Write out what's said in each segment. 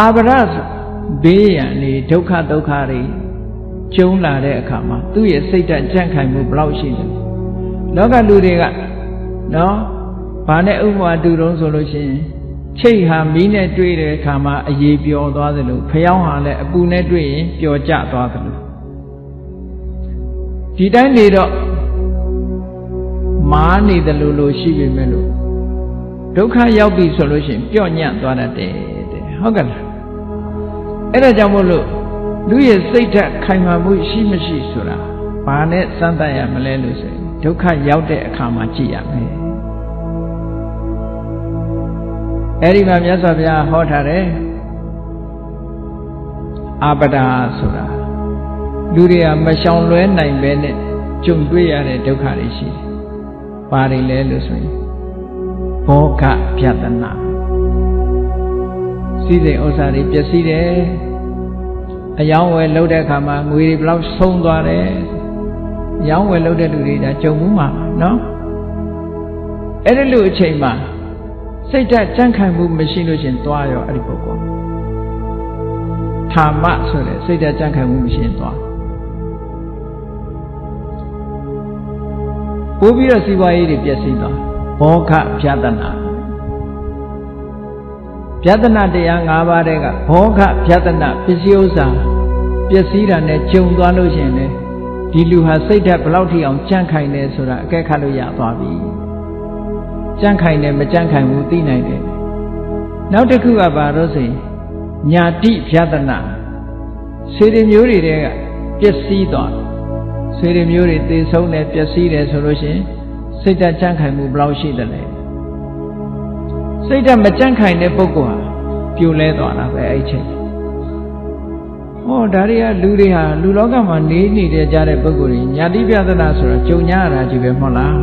အာဗရဘေးရန်နေဒုက္ခဒုက္ခတွေကျုံလာတဲ့အခါမှာသူ့ရဲ့စိတ်ဓာတ်ကြန့်ခိုင်မှုဘယ်လောက်ရှိတယ်လောကလူတွေကနော်ဘာနဲ့ဥပမာတူတုံးဆိုလို့ရှိရင်ချိတ်ဟာမီးနဲ့တွေ့တဲ့အခါမှာအေးပျော်သွားသလိုဖျောင်းဟာလည်းအပူနဲ့တွေ့ရင်ပျော်ကျသွားသလိုဒီတိုင်းနေတော့မားနေတယ်လို့လို့ရှိပေမဲ့လို့ဒုက္ခရောက်ပြီဆိုလို့ရှိရင်ပျော့ညံ့သွားတတ်တယ်တဲ့ ဟုတ်ကဲ့လားအဲ့ဒါကြောင့်မို့လို့လူရဲ့စိတ်ဓာတ်ခိုင်မာမှုရှိမရှိဆိုတာဘာနဲ့စမ်းသပ်ရမလဲလို့ဆိုရင်ဒုက္ခရောက်တဲ့အခါမှာကြည့်ရမယ်အဲ့ဒီမှာမြတ်စွာဘုရားဟောထားတယ်အာပဒါဆိုတာလူတွေကမရှောင်လွဲနိုင်ပဲနဲ့ကြုံတွေ့ရတဲ့ဒုက္ခတွေရှိတယ်။ဘာတွေလဲလို့ဆိုရင်ဘောဂပြဒနာ စီးစိမ်ဥစ္စာတွေပျက်စီးတယ်။အယောင်းဝယ်လုပ်တဲ့အခါမှာငွေတွေဘယ်လောက်ဆုံးသွားတယ်။အယောင်းဝယ်လုပ်တဲ့လူတွေဒါကြုံမှုမှာနော်။အဲ့ဒီလိုအချိန်မှာစိတ်ဓာတ်ကြံ့ခိုင်မှုမရှိလို့ရှင်သွားရောအဲ့ဒီပုဂ္ဂိုလ်ဌာမဆိုတဲ့စိတ်ဓာတ်ကြံ့ခိုင်မှုမရှိရင်သွားပိုးပြီးတော့စီးပွားရေးတွေပျက်စီးသွားဘောခဖြာတနာ ဖြာတနာတရား၅ပါးတဲ့ကဘောခဖြာတနာပစ္စည်းဥစ္စာပျက်စီးတာနဲ့ဂျုံသွားလို့ရှိရင်လေဒီလူဟာစိတ်ဓာတ်ဘလောက်ထိအောင်ကြံ့ခိုင်တယ်ဆိုတာအကဲခတ်လို့ရသွားပြီကြံ့ခိုင်တယ်မကြံ့ခိုင်ဘူးသိနိုင်တယ်နောက်တစ်ခုကဘာလို့ဆိုရင်ညာတိဖြာတနာစေတမျိုးတွေတဲ့ကပျက်စီးသွားစေတမျိုးတွေသေဆုံးတယ်ပျက်စီးတယ်ဆိုလို့ရှိရင်စိတ်ဓာတ်ကြံ့ခိုင်မှုဘယ်လောက်ရှိတယ်လဲ စိတ်ဓာတ်မကြံ့ခိုင်တဲ့ပုဂ္ဂိုလ်ဟာပြိုလဲသွားတာပဲအဲ့ဒီချိန်ဟောဒါတွေကလူတွေဟာလူလောကမှာနေနေတဲ့ကြတဲ့ပုဂ္ဂိုလ်တွေညာတိပြဒနာဆိုတာကြုံညာရတာကြီးပဲမဟုတ်လား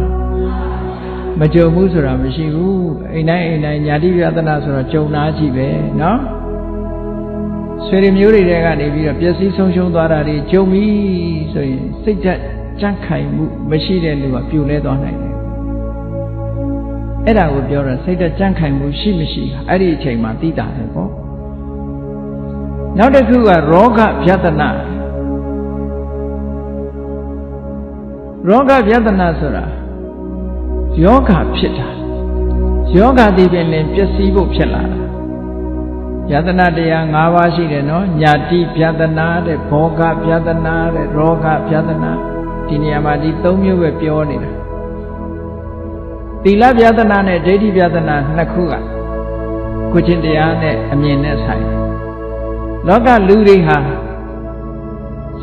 မကြုံဘူးဆိုတာမရှိဘူးအိမ်တိုင်းအိမ်တိုင်းညာတိပြဒနာဆိုတော့ကြုံနာကြီးပဲเนาะဆွေတွေမျိုးတွေကနေပြီးတော့ပျက်စီးဆုံးရှုံးသွားတာတွေကြုံပြီဆိုရင်စိတ်ဓာတ်ကြန့်ခိုင်မှုမရှိတဲ့လူကပြိုလဲသွားနိုင်တယ် အဲ့ဒါကိုပြောတော့စိတ်ဓာတ်ကြန့်ခိုင်မှုရှိမရှိအဲ့ဒီအချိန်မှာသိတာပဲပေါ့နောက်တစ်ခုကရောဂဗျတနာရောဂဗျတနာဆိုတာယောဂဖြစ်တာယောဂဒီပင်လင်ပျက်စီးဖို့ဖြစ်လာတာယတနာတရား၅ပါးရှိတယ်နော်ညာတိဗျတနာတဲ့ဘောဂဗျတနာတဲ့ရောဂဗျတနာဒီနေရာမှာဒီ၃မျိုးပဲပြောနေတာ သီလဗျတနာနဲ့ဒိဋ္ဌိဗျတနာနှစ်ခုကကိုချင်းတရားနဲ့အမြင်နဲ့ဆိုင်လောကလူတွေဟာ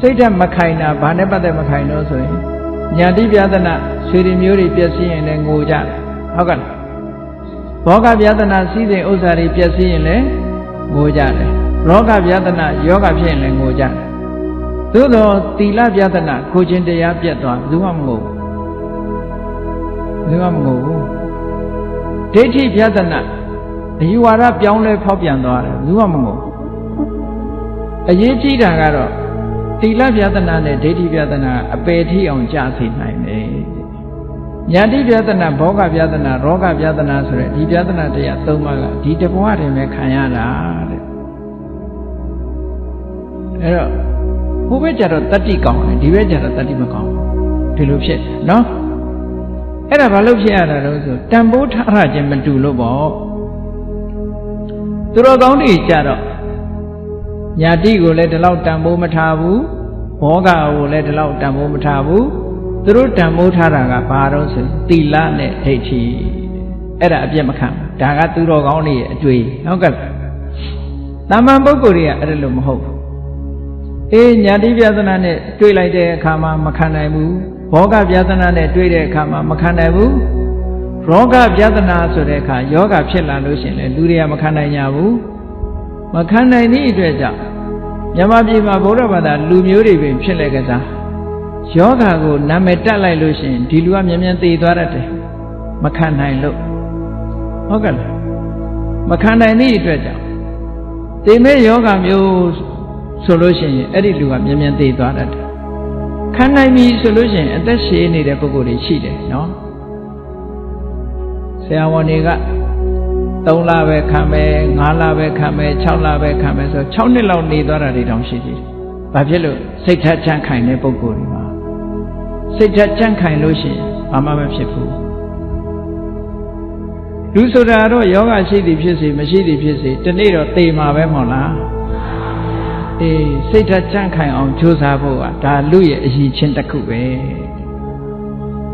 စိတ်ဓာတ်မခိုင်တာဘာနဲ့ပတ်သက်မခိုင်တော့ဆိုရင်ညာတိဗျတနာဆွေတွေမျိုးတွေပြည့်စည်ရင်လည်းငိုကြတယ်ဟုတ်ကဲ့ဘောဂဗျတနာစီးစိမ်ဥစ္စာတွေပြည့်စည်ရင်လည်းငိုကြတယ်ရောဂဗျတနာယောဂဖြစ်ရင်လည်းငိုကြတယ်သို့သောသီလဗျတနာကိုချင်းတရားပြတ်သွားဘူးမှမငိုဘူး မှမငိုဘူးဒိဋ္ဌိဗျတနာအယူဝါဒပြောင်းလဲဖောက်ပြန်သွားတယ်ဘူးမှမငိုအရေးကြီးတာကတော့သီလဗျတနာနဲ့ဒိဋ္ဌိဗျတနာအပယ်ထိအောင်ကြာစေနိုင်တယ်ညာတိပြဒနာဘောဂပြဒနာရောဂပြဒနာဆိုတဲ့ဒီပြဒနာတရား၃ပါးကဒီတဘဝတည်းပဲခံရတာတဲ့အဲ့တော့ဟိုဘက်ကျတော့တတ္တိကောင်းတယ်ဒီဘက်ကျတော့တတ္တိမကောင်းဘူးဒီလိုဖြစ်နော် အဲ့ဒါဘာလို့ဖြစ်ရတာလဲဆိုတန်ဖိုးထားရခြင်းမတူလို့ပေါ့သူတော်ကောင်းတွေကြတော့ညာတိကိုလည်းဒီလောက်တန်ဖိုးမထားဘူးဘောဂကိုလည်းဒီလောက်တန်ဖိုးမထားဘူးသူတို့တန်မိုးထားတာကဘာတော့ဆိုသီလနဲ့ဒိဋ္ဌိအဲ့ဒါအပြစ်မခံဘူးဒါကသူတော်ကောင်းတွေရဲ့အတွေ့ဟုတ်ကဲ့တာမန်ပုဂ္ဂိုလ်တွေကအဲ့ဒါလို့မဟုတ်ဘူးအေးညာတိပြဿနာနဲ့တွေ့လိုက်တဲ့အခါမှာမခံနိုင်ဘူး ဘောဂပြဿနာနဲ့တွေ့တဲ့အခါမှာမခံနိုင်ဘူးရောဂပြဿနာဆိုတဲ့အခါယောဂဖြစ်လာလို့ရှင်လေလူတွေကမခံနိုင်ကြဘူးမခံနိုင်သည့်အတွက်ကြောင့်မြန်မာပြည်မှာဗုဒ္ဓဘာသာလူမျိုးတွေပင်ဖြစ်လေကစားယောဂါကိုနာမည်တက်လိုက်လို့ရှိရင်ဒီလူကမြန်မြန်သေသွားတတ်တယ်မခံနိုင်လို့ဟုတ်ကဲ့လားမခံနိုင်သည့်အတွက်ကြောင့်သေမဲ့ယောဂါမျိုးဆိုလို့ရှိရင်အဲ့ဒီလူကမြန်မြန်သေသွားတတ်တယ် ခံနိုင်ပြီဆိုလို့ရှိရင်အသက်ရှည်နေတဲ့ပုဂ္ဂိုလ်တွေရှိတယ်နော်ဆရာဝန်တွေက3လပဲခံမယ်5လပဲခံမယ်6လပဲခံမယ်ဆို6နှစ်လောက်နေသွားတာတွေတောင်ရှိသေးတယ်။ဘာဖြစ်လို့စိတ်ထက်ကြန့်ခိုင်တဲ့ပုံကိုယ်တွေမှာစိတ်ထက်ကြန့်ခိုင်လို့ရှိရင်ဘာမှမဖြစ်ဘူး။လူဆိုတာတော့ယောဂရှိသည်ဖြစ်စေမရှိသည်ဖြစ်စေဒီနေ့တော့သေမှာပဲမဟုတ်လား။ အေးစိတ်ထက်ကြန့်ခိုင်အောင်ကြိုးစားဖို့ကဒါလူရဲ့အရေးချင်းတစ်ခုပဲ။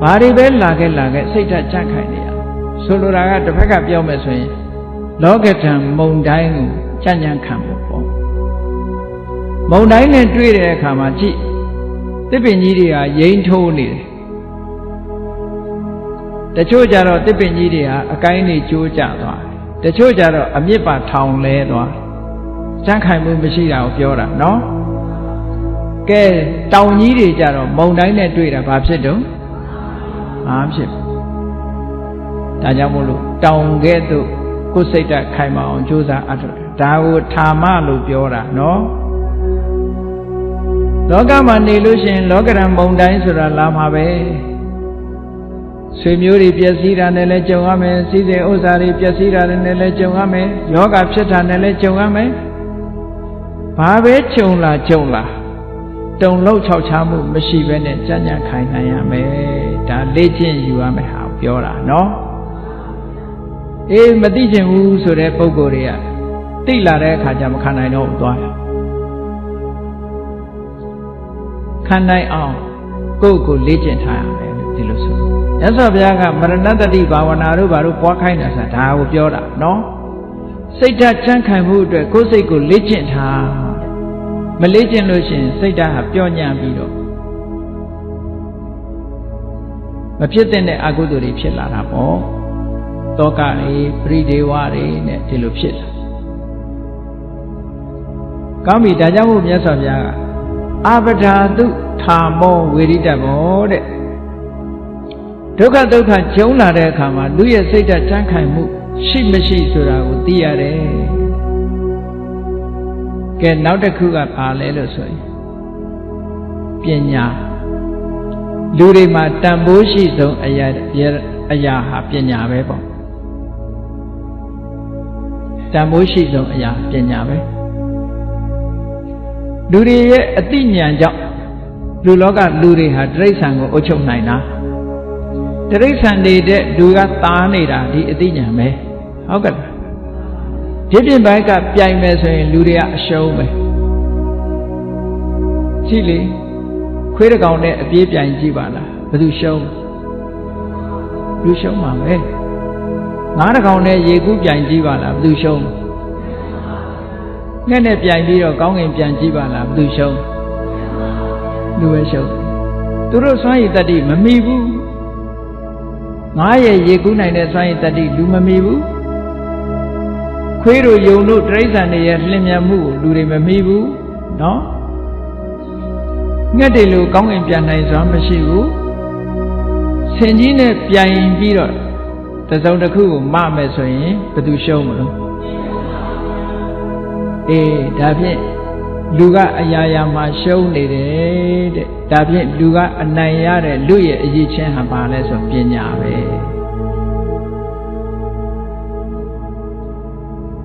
ဘာတွေပဲလာခဲ့လာခဲ့စိတ်ထက်ကြန့်ခိုင်နေရဆိုလိုတာကတစ်ဖက်ကပြောမယ်ဆိုရင်လောကဓာတ်မုံတိုင်းကိုကြံ့ကြံ့ခံဖို့ပေါ့မုံတိုင်းနဲ့တွေ့တဲ့အခါမှာကြည့်တစ်ပင်ကြီးတွေကရိမ့်ထိုးနေတယ်တချို့ကြတော့တစ်ပင်ကြီးတွေဟာအကိုင်းတွေကျိုးကျသွားတယ်တချို့ကြတော့အမြစ်ပါထောင်လဲသွား ကြံ့ခိုင်မှုမရှိတာကိုပြောတာနော်ကဲတောင်ကြီးတွေကြတော့မုံတိုင်းနဲ့တွေ့တာဘာဖြစ်တုံးဘာဖြစ်ဘူးဒါကြောင့်မို့လို့တောင်ကဲ့သို့ကိုယ်စိတ်ဓာတ်ခိုင်မာအောင်ကြိုးစားအထောက်ဒါကိုဌာမလို့ပြောတာနော်လောကမှာနေလို့ရှိရင်လောကရန်မုံတိုင်းဆိုတာလာမှာပဲဆွေမျိုးတွေပျက်စီးတာနဲ့လည်းကြုံရမယ်စီးစိမ်ဥစ္စာတွေပျက်စီးတာနဲ့လည်းကြုံရမယ်ယောဂဖြစ်တာနဲ့လည်းကြုံရမယ် ဘာပဲကြုံလာကြုံလာတုံလောက်ခြောက်ချမှုမရှိဘဲနဲ့ကြံ့ကြံ့ခိုင်နိုင်ရမယ်ဒါလေ့ကျင့်ယူရမယ်ဟာပြောတာနော်အေးမသိချင်ဘူးဆိုတဲ့ပုံကိုယ်တွေကသိလာတဲ့အခါကျမခံနိုင်တော့ဘူးသွားတယ်ခံနိုင်အောင်ကိုယ့်ကိုယ်လေ့ကျင့်ထားရမယ်လို့ဒီလိုဆိုရသော်ဘုရားကမရဏတတိဘာဝနာတို့ဘာတို့ပွားခိုင်းတာဆိုတာဒါကိုပြောတာနော် စိတ်ဓာတ်ချမ်းခံမှုအတွက်ကိုယ်စိတ်ကိုလေ့ကျင့်ထားမလေ့ကျင့်လို့ရှိရင်စိတ်ဓာတ်ဟာပျော့ညံ့ပြီးတော့မဖြစ်တဲ့အကုသိုလ်တွေဖြစ်လာတာပေါ့တောကတွေပရိဒေဝတွေနဲ့ဒီလိုဖြစ်လာကောင်းပြီဒါကြောင့်မို့မြတ်စွာဘုရားကအာပဓာတုထာမောဝေရိတဘောတဲ့ဒုက္ခဒုက္ခကျုံလာတဲ့အခါမှာလူရဲ့စိတ်ဓာတ်ချမ်းခိုင်မှု ရှိမရှိဆိုတာကိုသိရတယ်ကဲနောက်တစ်ခုကပါလဲလို့ဆိုရင်ပညာလူတွေမှာတန်ဖိုးရှိဆုံးအရာအရာဟာပညာပဲပေါ့တန်ဖိုးရှိဆုံးအရာပညာပဲလူတွေရဲ့အသိဉာဏ်ကြောင့်လူလောကလူတွေဟာတိရစ္ဆာန်ကိုအုပ်ချုပ်နိုင်တာ တိရစ္ဆာန်နေတဲ့လူကသားနေတာဒီအသိဉာဏ်ပဲဟုတ်ကဲ့ဒီပြင်ဘက်ကပြိုင်မယ်ဆိုရင်လူတွေကအရှုံးပဲကြည့်လေခွေးတကောင်နဲ့အပြေးပြိုင်ကြည့်ပါလားဘယ်သူရှုံးလူရှုံးမှာပဲငါးတကောင်နဲ့ရေကူးပြိုင်ကြည့်ပါလားဘယ်သူရှုံးငှက်နဲ့ပြိုင်ပြီးတော့ကောင်းကင်ပြန်ကြည့်ပါလားဘယ်သူရှုံးလူပဲရှုံးသူတို့စွမ်းရည်တတ္တိမမီဘူး ငါးရဲ့ရေကူးနိုင်တဲ့စွမ်းရည်တတ္တိလူမမီဘူးခွေးတို့ယုံတို့တိရစ္ဆာန်တွေရဲ့လျင်မြန်မှုကိုလူတွေမမီဘူးနော်ငှက်တွေလိုကောင်းကင်ပြန်နိုင်စွမ်းမရှိဘူးဆင်ကြီးနဲ့ပြိုင်ပြီးတော့တစုံတစ်ခုကိုမမယ်ဆိုရင်ဘယ်သူရှုံးမလို့အေးဒါဖြင့်လူကအရာရာမှာရှုံးနေတယ် တဲ့ဒါဖြင့်လူကအနိုင်ရတဲ့လူရဲ့အရေးချင်းဟာဘာလဲဆိုပညာပဲ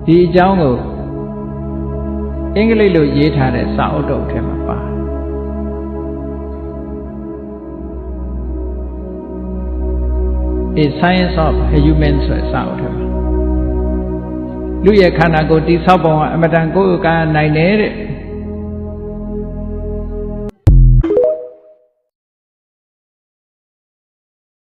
ဒီအကြောင်းကိုအင်္ဂလိပ်လိုရေးထားတဲ့စာအုပ်တုပ်ထဲမှာပါ A Science of Human ဆိုတဲ့စာအုပ်ထဲမှာလူရဲ့ခန္ဓာကိုယ်တိဆောက်ပုံကအမတန်ကိုယ်ကနိုင်တယ်တဲ့